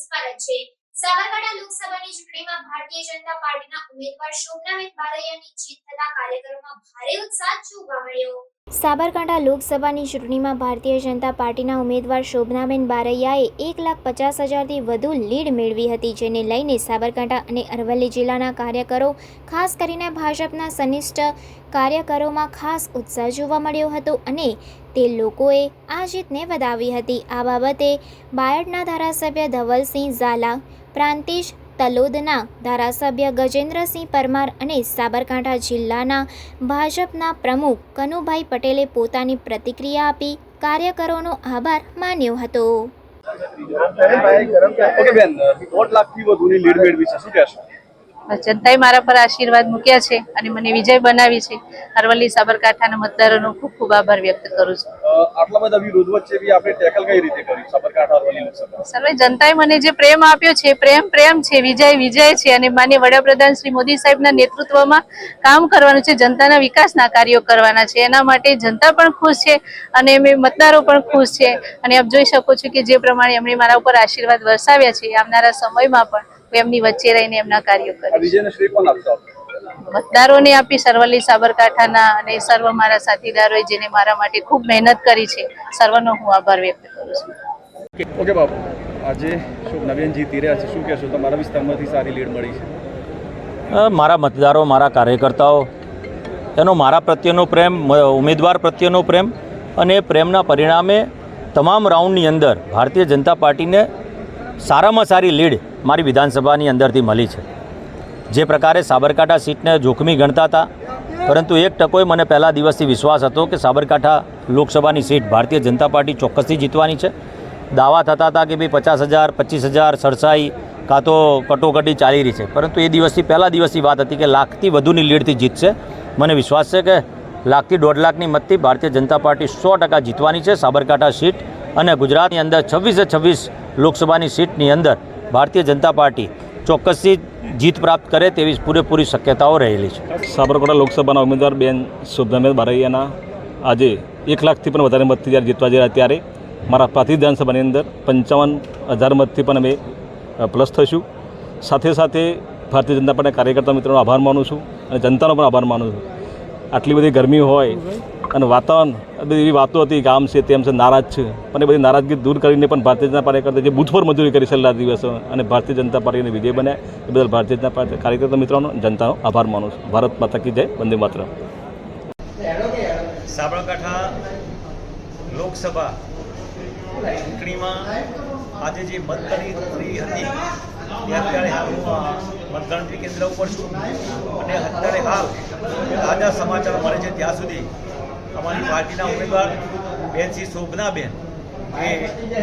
પૂછપરછ છે. સાબરકાંઠા લોકસભાની ચૂંટણીમાં ભારતીય જનતા પાર્ટીના ઉમેદવાર શોભનાબેન બારૈયાની જીત થતા કાર્યકરોમાં ભારે ઉત્સાહ જોવા મળ્યો. સાબરકાંઠા લોકસભાની ચૂંટણીમાં ભારતીય જનતા પાર્ટીના ઉમેદવાર શોભનાબેન બારૈયાએ એક લાખ પચાસ હજારથી વધુ લીડ મેળવી હતી, જેને લઈને સાબરકાંઠા અને અરવલ્લી જિલ્લાના કાર્યકરો, ખાસ કરીને ભાજપના સનિષ્ઠ કાર્યકરોમાં ખાસ ઉત્સાહ જોવા મળ્યો હતો અને તે લોકોએ આ જીતને વધાવી હતી. આ બાબતે બાયડના ધારાસભ્ય ધવલસિંહ ઝાલા, પ્રાંતિજ તલોદના ધારાસભ્ય ગજેન્દ્રસિંહ પરમાર અને સાબરકાંઠા જિલ્લાના ભાજપના પ્રમુખ કનુભાઈ પટેલે પોતાની પ્રતિક્રિયા આપી કાર્યકરોનો આભાર માન્યો હતો. ઓકે બેન, દોઢ લાખથી વધુની લીડ મેળવી છે. શું કહેશો? જનતાએ મારા પર આશીર્વાદ મૂક્યા છે અને મને વિજય બનાવી છે. અરવલ્લી સાબરકાંઠાના મતદારોનો ખૂબ ખૂબ આભાર વ્યક્ત કરું છું. આટલા બધા વિરોધ વચ્ચે બી આપણે ટેકલ કઈ રીતે કરી સાબરકાંઠા અરવલ્લી લોકસભા. સર્વે જનતાએ મને જે પ્રેમ આપ્યો છે પ્રેમ પ્રેમ છે વિજય વિજય છે અને માન્ય વડાપ્રધાન શ્રી મોદી સાહેબના નેતૃત્વમાં કામ કરવાનું છે જનતાના વિકાસના કાર્યો કરવાના છે. એના માટે જનતા પણ ખુશ છે અને એમ મતદારો પણ ખુશ છે. અને આપ જોઈ શકો છો કે જે પ્રમાણે એમણે મારા ઉપર આશીર્વાદ વરસાવ્યા છે આવનારા સમયમાં પણ હું એમની વચ્ચે રહીને એમના કાર્યો કરીશ? મતદારોને આપી સર્વલી સાબરકાંઠાના અને સર્વ મારા સાથીદારોએ જેને મારા માટે ખૂબ મહેનત કરી છે સર્વનો હું આભાર વ્યક્ત કરું છું. ઓકે બાપુ આજે શોભનાબેન જીતી રહ્યા છે. શું કહેશો? તમારા વિસ્તારમાંથી સારી લીડ મળી છે. મારા મતદારો મારા કાર્યકર્તાઓ એનો મારા પ્રત્યેનો પ્રેમ ઉમેદવાર પ્રત્યેનો પ્રેમ અને એ પ્રેમના પરિણામે તમામ રાઉન્ડની અંદર ભારતીય જનતા પાર્ટીને સારામાં સારી લીડ મારી વિધાનસભાની અંદરથી મળી છે. જે પ્રકારે સાબરકાંઠા સીટને જોખમી ગણતા હતા, પરંતુ એક ટકોએ મને પહેલા દિવસથી વિશ્વાસ હતો કે સાબરકાંઠા લોકસભાની સીટ ભારતીય જનતા પાર્ટી ચોક્કસથી જીતવાની છે. દાવા થતા હતા કે ભાઈ પચાસ હજાર, પચીસ હજાર, સરસાઈ કાં તો કટોકટી ચાલી રહી છે. પરંતુ એ દિવસથી, પહેલા દિવસની વાત હતી કે લાખથી વધુની લીડથી જીતશે. મને વિશ્વાસ છે કે લાખથી દોઢ લાખની મતથી ભારતીય જનતા પાર્ટી સો ટકા જીતવાની છે. સાબરકાંઠા સીટ અને ગુજરાતની અંદર છવ્વીસે છવ્વીસ લોકસભાની સીટની અંદર ભારતીય જનતા પાર્ટી ચોક્કસથી જીત પ્રાપ્ત કરે તેવી પૂરેપૂરી શક્યતાઓ રહેલી છે. સાબરકાંઠા લોકસભાના ઉમેદવાર બેન શોભનાબેન બારૈયાના આજે એક લાખથી પણ વધારે મતથી જ્યારે જીતવા જઈ રહ્યા ત્યારે મારા પ્રાંતિજ વિધાનસભાની અંદર પંચાવન હજાર મતથી પણ અમે પ્લસ થઈશું. સાથે સાથે ભારતીય જનતા પાર્ટીના કાર્યકર્તા મિત્રોનો આભાર માનું છું અને જનતાનો પણ આભાર માનું છું. આટલી બધી ગરમી હોય અને વાતાવરણ બધી એવી વાતો હતી, ગામ છે, તેમ છે, નારાજ છે. પણ એ બધી નારાજગી દૂર કરીને પણ ભારતીય જનતા પાર્ટી કરતા જે બૂથ મજૂરી કરી છેલ્લા દિવસો અને ભારતીય જનતા પાર્ટીને વિજય બને એ બદલ ભારતીય જનતા પાર્ટી કાર્યકર્તા મિત્રોનો, જનતાનો આભાર માનું છું. ભારત માતા કી જય, વંદે માત્ર સાબરકાંઠા લોકસભા ચૂંટણીમાં આજે જે મતગણતરી હતી તે અત્યારે મતગણતરી કેન્દ્ર ઉપર છું. અને અત્યારે હાલ તાજા સમાચાર મળે છે, ત્યાં સુધી અમારી પાર્ટીના ઉમેદવાર બેન શ્રી શોભનાબેન. એ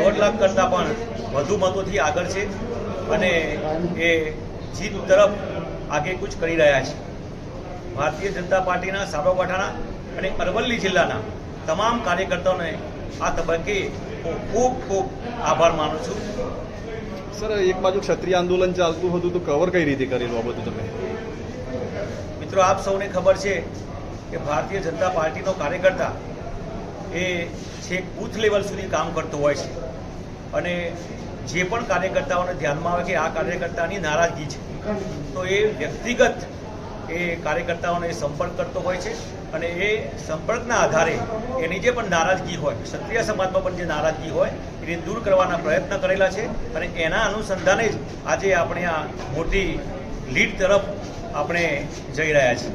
દોઢ લાખ કરતાં પણ વધુ મતોથી આગળ છે અને એ જીત તરફ આગેકૂચ કરી રહ્યા છે. ભારતીય જનતા પાર્ટીના સાબરકાંઠાના અને અરવલ્લી જિલ્લાના તમામ કાર્યકર્તાઓને આ તબક્કે હું ખૂબ ખૂબ આભાર માનું છું. સર એક બાજુ ક્ષત્રિય આંદોલન ચાલતું હતું તો કવર કઈ રીતે કરેલું આ બધું તમે? મિત્રો આપ સૌને ખબર છે કે ભારતીય જનતા પાર્ટીનો કાર્યકર્તા એ છેક બૂથ લેવલ સુધી કામ કરતો હોય છે. અને જે પણ કાર્યકર્તાઓને ધ્યાનમાં આવે કે આ કાર્યકર્તાની નારાજગી છે, તો એ વ્યક્તિગત એ કાર્યકર્તાઓને સંપર્ક કરતો હોય છે અને એ સંપર્કના આધારે એની જે પણ નારાજગી હોય, ક્ષત્રિય સમાજમાં પણ જે નારાજગી હોય, એને દૂર કરવાના પ્રયત્ન કરેલા છે અને એના અનુસંધાને જ આજે આપણે આ મોટી લીડ તરફ આપણે જઈ રહ્યા છીએ.